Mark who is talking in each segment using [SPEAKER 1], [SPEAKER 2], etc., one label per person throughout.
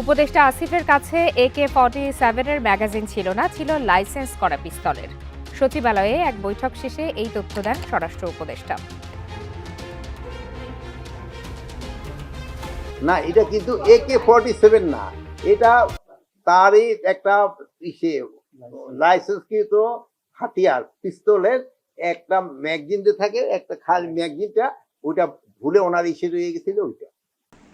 [SPEAKER 1] উপদেষ্টা আসিফের কাছে একে ফর্টি সেভেনের ম্যাগাজিন ছিল না, ছিল লাইসেন্স করা পিস্তলের। সচিবালয়ে এক বৈঠক শেষে এই তথ্য দেন স্বরাষ্ট্র উপদেষ্টা।
[SPEAKER 2] না, এটা কিন্তু একে ফর্টি সেভেন না। এটা তারই একটা ইসে লাইসেন্সকৃত হাতিয়ার। পিস্তলের একটা ম্যাগজিন যে থাকে, একটা খালি ম্যাগজিনটা, ওইটা ভুলে ওনার ইসে রয়ে গেছিল, ওইটা।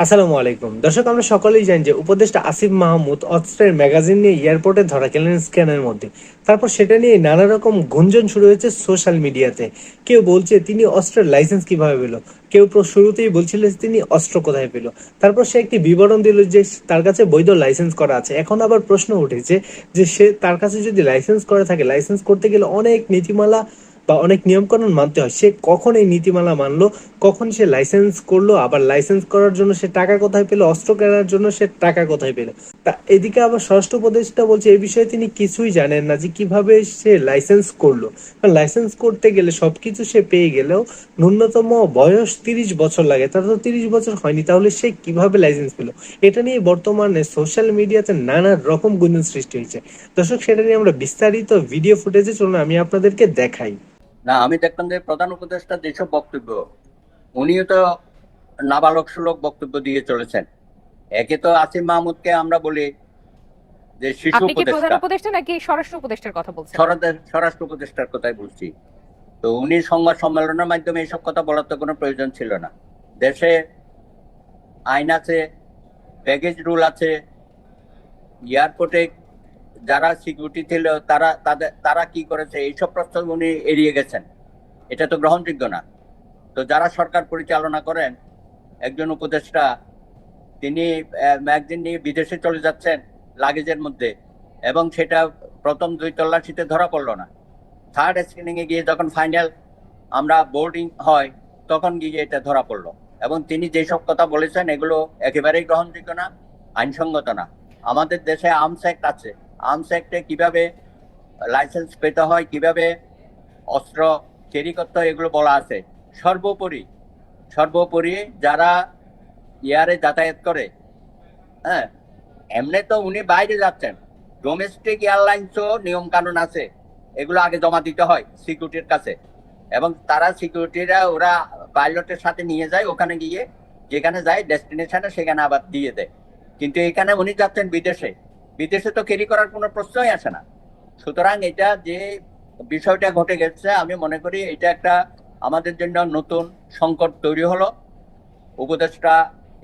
[SPEAKER 3] আসসালামু আলাইকুম। দর্শক, আমরা সকলেই জানি যে উপদেষ্টা আসিফ মাহমুদ অস্ত্রের ম্যাগাজিন নিয়ে এয়ারপোর্টে ধরা গেলেন স্ক্যানের মধ্যে। তারপর সেটা নিয়ে নানা রকম গুঞ্জন শুরু হয়েছে সোশ্যাল মিডিয়াতে। কেউ বলছে, তিনি অস্ত্রের লাইসেন্স কীভাবে পেল? কেউ শুরুতেই বলছিল তিনি অস্ত্র কোথায় পেল? তারপর সে একটি বিবরণ দিল যে তার কাছে বৈধ লাইসেন্স করা আছে। এখন আবার প্রশ্ন উঠেছে যে সে তার কাছে যদি লাইসেন্স করা থাকে, লাইসেন্স করতে গেলে অনেক নীতিমালা বা অনেক নিয়মকানুন মানতে হয়। সে কখন এই নীতিমালা মানলো, কখন সে লাইসেন্স করল, আবার লাইসেন্স করার জন্য সে টাকা কোথায় পেল, অস্ত্র কেনার জন্য সে টাকা কোথায় পেল? তা এদিকে আবার ষষ্ঠ উপদেষ্টা বলছে এই বিষয়ে তিনি কিছুই জানেন না যে কীভাবে সে লাইসেন্স করল। লাইসেন্স করতে গেলে সবকিছু সে পেয়ে গেলেও ন্যূনতম বয়স তিরিশ বছর লাগে। তার তো তিরিশ বছর হয়নি, তাহলে সে কীভাবে লাইসেন্স পেল? এটা নিয়ে বর্তমানে সোশ্যাল মিডিয়াতে নানা রকম গুঞ্জন সৃষ্টি হয়েছে। দর্শক, সেটা নিয়ে আমরা বিস্তারিত ভিডিও ফুটেজে চলুন আমি আপনাদেরকে দেখাই।
[SPEAKER 4] না আমি দেখলাম যে প্রধান উপদেষ্টা যেসব বক্তব্য উনিও তো নাবালক সুলভ বক্তব্য দিয়ে চলেছেন। একে তো আসিম মাহমুদকে আমরা বলি যে শিশু উপদেষ্টা।
[SPEAKER 1] নাকি স্বরাষ্ট্র উপদেষ্টার কথা বলছেন?
[SPEAKER 4] স্বরাষ্ট্র- উপদেষ্টার কথাই বলছি। তো উনি সংবাদ সম্মেলনের মাধ্যমে এইসব কথা বলার তো কোনো প্রয়োজন ছিল না। দেশে আইন আছে ব্যাগেজ রুল আছে এয়ারপোর্টে যারা সিকিউরিটি ছিল, তারা তাদের, তারা কি করেছে? এইসব প্রশ্ন উনি এড়িয়ে গেছেন। এটা তো গ্রহণযোগ্য না। তো যারা সরকার পরিচালনা করেন, একজন উপদেষ্টা, তিনি ম্যাগজিন নিয়ে বিদেশে চলে যাচ্ছেন লাগেজের মধ্যে এবং সেটা প্রথম দুই তল্লাশিতে ধরা পড়ল না। থার্ড স্ক্রিনিং এ গিয়ে যখন ফাইনাল আমরা বোর্ডিং হয়, তখন গিয়ে এটা ধরা পড়ল। এবং তিনি যেসব কথা বলেছেন, এগুলো একেবারেই গ্রহণযোগ্য না, আইনসঙ্গত না। আমাদের দেশে আর্মস অ্যাক্ট আছে। আর্মস অ্যাক্টে কীভাবে লাইসেন্স পেতে হয়, কীভাবে অস্ত্র ক্যারি করতে হয় এগুলো বলা আছে। সর্বোপরি সর্বোপরি যারা এয়ারে যাতায়াত করে হ্যাঁ এমনি তো উনি বাইরে যাচ্ছেন। ডোমেস্টিক এয়ারলাইন্সও নিয়ম কানুন আছে, এগুলো আগে জমা দিতে হয় সিকিউরিটির কাছে। এবং তারা সিকিউরিটিরা ওরা পাইলটের সাথে নিয়ে যায়, ওখানে গিয়ে যেখানে যায় ডেস্টিনেশনে সেখানে আবার দিয়ে দেয়। কিন্তু এখানে উনি যাচ্ছেন বিদেশে। বিদেশে তো ক্যারি করার কোনো প্রশ্নই আসে না। সুতরাং এটা যে বিষয়টা ঘটে গেছে, আমি মনে করি এটা একটা আমাদের জন্য নতুন সংকট তৈরি হলো। উপদেশটা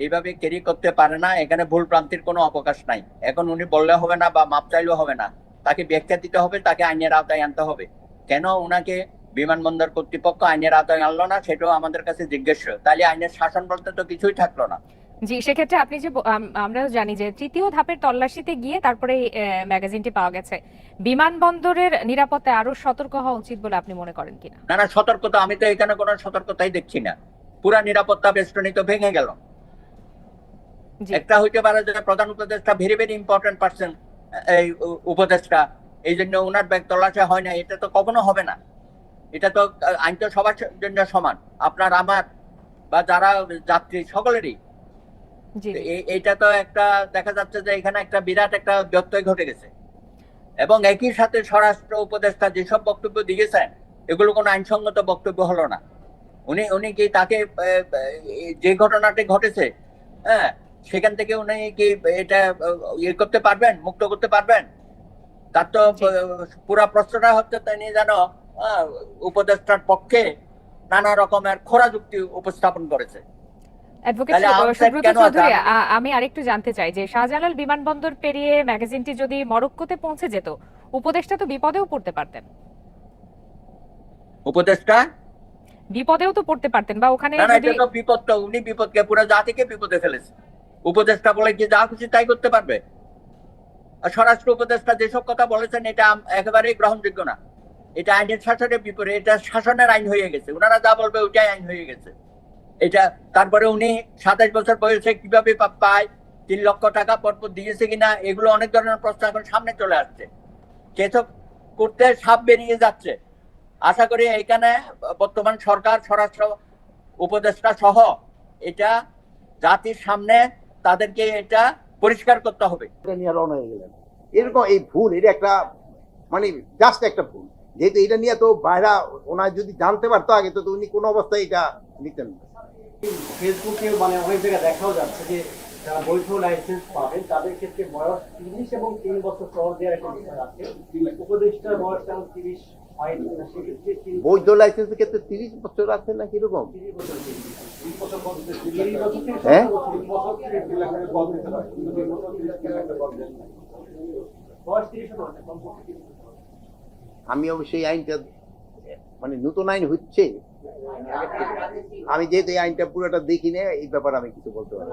[SPEAKER 4] এইভাবে ক্যারি করতে পারে না, এখানে ভুল প্রান্তির কোনো অবকাশ নাই। এখন উনি বললে হবে না বা মাপ চাইলেও হবে না। তাকে ব্যাখ্যা দিতে হবে, তাকে আইনের আওতায় আনতে হবে। কেন ওনাকে বিমানবন্দর কর্তৃপক্ষ আইনের আওতায় আনলো না, সেটাও আমাদের কাছে জিজ্ঞেস। তাহলে আইনের শাসন বলতে তো কিছুই থাকল না।
[SPEAKER 1] জি সেক্ষেত্রে আপনি যে ব- আম- আমরাও জানি যে তৃতীয় ধাপের তল্লাশিতে গিয়ে তারপরে ম্যাগাজিনটি পাওয়া গেছে। বিমানবন্দরের নিরাপত্তায় আরও সতর্ক হওয়া উচিত বলে আপনি মনে করেন কিনা?
[SPEAKER 4] না না সতর্কতা আমি তো এখানে কোনো সতর্কতাই দেখছি না। পুরা নিরাপত্তা বেষ্টনী তো ভেঙে গেল।
[SPEAKER 1] জি।
[SPEAKER 4] একটা হইতে পারে যে প্রধান উপদেষ্টা ভেরি ভেরি ইম্পর্টেন্ট পার্সন এই উপদেষ্টা এই জন্য ওনার ব্যাগ তল্লাশি হয় না এটা তো কখনো হবে না। এটা তো আইন তো সবার জন্য সমান। আপনার আমার বা যারা যাত্রী সকলেরই।
[SPEAKER 1] জি
[SPEAKER 4] তো একটা দেখা যাচ্ছে যে এখানে একটা বিরাট একটা ব্যত্যয় ঘটে গেছে। এবং একই সাথে স্বরাষ্ট্র উপদেষ্টা যেসব বক্তব্য দিয়েছেন এগুলো কোনো আইনসঙ্গত বক্তব্য হলো না। উনি উনি কি তাকে যে ঘটনাটি ঘটেছে হ্যাঁ সেখান থেকে উনি কি এটা ইয়ে করতে পারবেন মুক্ত করতে পারবেন? তার তো পুরা প্রশ্নটা হচ্ছে তিনি যেন উপদেষ্টার পক্ষে নানা রকমের খোরা যুক্তি উপস্থাপন করেছে।
[SPEAKER 1] অ্যাডভোকেট সুব্রত চৌধুরী
[SPEAKER 4] আমি-
[SPEAKER 1] আরেকটু জানতে চাই যে শাহজালাল বিমানবন্দর পেরিয়ে ম্যাগাজিনটি যদি মরক্কোতে পৌঁছে যেত উপদেষ্টা তো বিপদেও পড়তে পারতেন।
[SPEAKER 4] উপদেষ্টা
[SPEAKER 1] বিপদেও তো পড়তে পারতেন বা ওখানে
[SPEAKER 4] তো বিপদ তো উনি বিপদকে পুরো জাতিকে বিপদে ফেলেছে। উপদেষ্টা বলে কি যা খুশি তাই করতে পারবে? আর স্বরাষ্ট্র উপদেষ্টা যেসব কথা বলেছেন এটা একেবারেই গ্রহণযোগ্য না। এটা আইনের শাসনের বিপরীত এটা শাসনের আইন হয়ে গেছে। ওনারা যা বলবে ওইটাই আইন হয়ে গেছে। এটা তারপরে উনি সাতাশ বছর বয়সে কীভাবে পায়, তিন লক্ষ টাকা পরপর দিয়েছে কিনা, এগুলো অনেক ধরনের প্রশ্ন এখন সামনে চলে আসছে। কেসব করতে সাপ বেরিয়ে যাচ্ছে, আশা করি এখানে বর্তমান সরকার, স্বরাষ্ট্র উপদেষ্টা সহ এটা জাতির সামনে তাদেরকে এটা পরিষ্কার করতে হবে।
[SPEAKER 2] এরকম এই ভুল, এটা একটা মানে জাস্ট একটা ভুল। যেহেতু এটা নিয়ে তো বাইরা ওনার যদি জানতে পারতো আগে, তো উনি কোনো অবস্থায় এটা নিতেন না।
[SPEAKER 5] ফেসবুকে মানে অনেক জায়গায় দেখাও যাচ্ছে যে যারা বৈধ লাইসেন্স পাবেন তাদের ক্ষেত্রে বয়স তিরিশ এবং তিন বছর সহ দেওয়ার একটা বিষয় আছে উপদেষ্টার বয়স তেমন তিরিশ
[SPEAKER 2] বৈধ লাইসেন্সের ক্ষেত্রে তিরিশ বছর আছে না কীরকম হ্যাঁ? আমি অবশ্যই আইনটা মানে নতুন আইন হচ্ছে আমি যেহেতু এই আইনটা পুরোটা দেখি না এই ব্যাপারে আমি কিছু বলতে পারব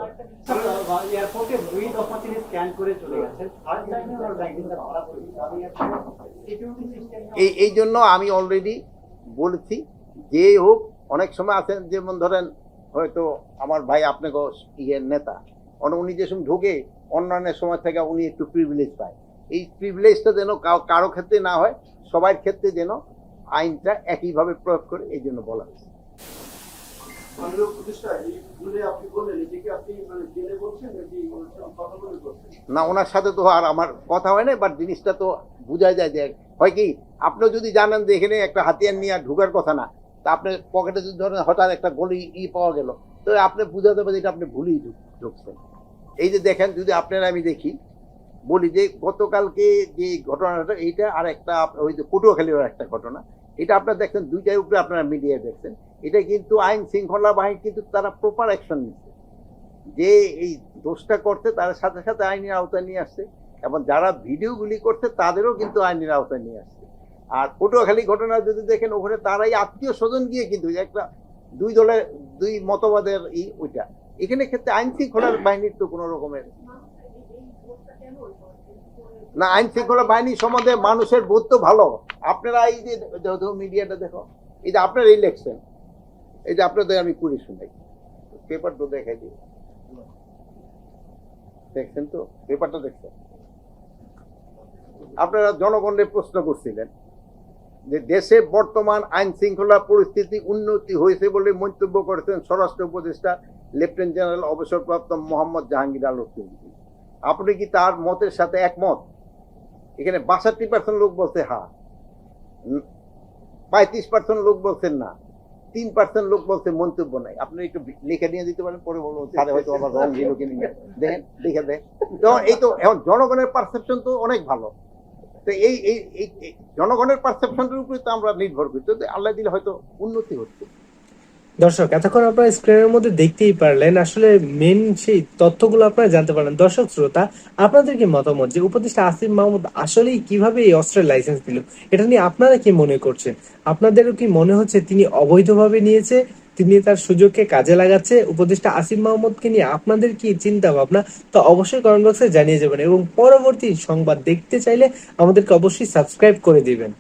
[SPEAKER 2] এই এই জন্য আমি অলরেডি বলেছি যে হোক অনেক সময় আছেন যেমন ধরেন হয়তো আমার ভাই আপনাকে ইয়ের নেতা। উনি যে সময় ঢোকে অন্যান্য সময় থেকে উনি একটু প্রিভিলেজ পায়। এই প্রিভিলেজটা যেন কারও ক্ষেত্রে না হয় সবার ক্ষেত্রে যেন আইনটা একইভাবে প্রয়োগ করে এই জন্য বলা হয়েছে
[SPEAKER 6] মানে?
[SPEAKER 2] না ওনার সাথে তো আর আমার কথা হয় না বাট জিনিসটা তো বোঝা যায় যে হয় কি আপনি যদি জানেন যে এখানে একটা হাতিয়ার নিয়ে আর ঢুকার কথা না তা আপনার পকেটে যদি ধরেন হঠাৎ একটা গলি ই পাওয়া গেল তো আপনি বুঝাতে পারবেন এটা আপনি ভুলেই ঢুক- ঢুকছেন এই যে দেখেন যদি আপনারা আমি দেখি বলি যে গতকালকে যে ঘটনাটা এইটা আর একটা ওই যে পটুয়াখালীর একটা ঘটনা এটা আপনারা দেখছেন দুইটার উপরে আপনারা মিডিয়ায় দেখছেন। এটা কিন্তু আইন শৃঙ্খলা বাহিনী কিন্তু তারা প্রপার অ্যাকশন নিচ্ছে। যে এই দোষটা করতে তার সাথে সাথে আইনের আওতায় নিয়ে আসছে এবং যারা ভিডিওগুলি করছে, তাদেরও কিন্তু আইনের আওতায় নিয়ে আসছে। আর পটুয়াখালী ঘটনা যদি দেখেন, ওখানে তারাই আত্মীয় স্বজন গিয়ে কিন্তু একটা দুই দলের, দুই মতবাদের ই ওইটা। এখানে ক্ষেত্রে আইন শৃঙ্খলার বাহিনীর তো কোনো রকমের না, আইন শৃঙ্খলা বাহিনী সম্বন্ধে মানুষের বোধ তো ভালো। আপনারা এই যে মিডিয়াটা দেখো, এই যে আপনার ইলেকশন এই যে আপনাদের আমি পড়ে শুনাই। পেপার তো দেখাই দিই। দেখছেন তো? পেপারটা দেখছেন। আপনারা জনগণের প্রশ্ন করছিলেন যে দেশে বর্তমান আইন শৃঙ্খলা পরিস্থিতি উন্নতি হয়েছে বলে মন্তব্য করেছেন স্বরাষ্ট্র উপদেষ্টা লেফটেন্যান্ট জেনারেল অবসরপ্রাপ্ত মোহাম্মদ জাহাঙ্গীর আলম। চৌধুরী আপনি কি তার মতের সাথে একমত? এখানে বাষট্টি পার্সেন্ট লোক বলছে হ্যাঁ পঁয়ত্রিশ পার্সেন্ট লোক বলছেন না। তিন পার্সেন্ট লোক বলছে মন্তব্য নাই। আপনি একটু লিখে নিয়ে দিতে পারেন, পরে বলব তাহলে হয়তো আমার রং গেল কিনে। দেখেন লিখে দেন। তো এই তো, এখন জনগণের পারসেপশন তো অনেক ভালো। তো এই- এই জনগণের পারসেপশনের উপরে তো আমরা নির্ভর করি। তো আল্লাহ দিলে হয়তো উন্নতি হচ্ছে।
[SPEAKER 3] দর্শক, এতক্ষণ আপনারা স্ক্রিনের মধ্যে দেখতেই পারলেন, আসলে মেন সেই তথ্যগুলো আপনারা জানতে পারলেন। দর্শক, শ্রোতা, আপনাদের কি মতামত যে উপদেষ্টা আসিফ মাহমুদ আসলেই কীভাবে এই অস্ত্রের লাইসেন্স দিল? এটা নিয়ে আপনারা কি মনে করছেন? আপনাদেরও কি মনে হচ্ছে তিনি অবৈধভাবে নিয়েছে? তিনি তার সুযোগকে কাজে লাগাচ্ছে? উপদেষ্টা আসিফ মাহমুদকে নিয়ে আপনাদের কি চিন্তা ভাবনা তো অবশ্যই কমেন্ট বক্সে জানিয়ে যাবেন এবং পরবর্তী সংবাদ দেখতে চাইলে আমাদেরকে অবশ্যই সাবস্ক্রাইব করে দিবেন।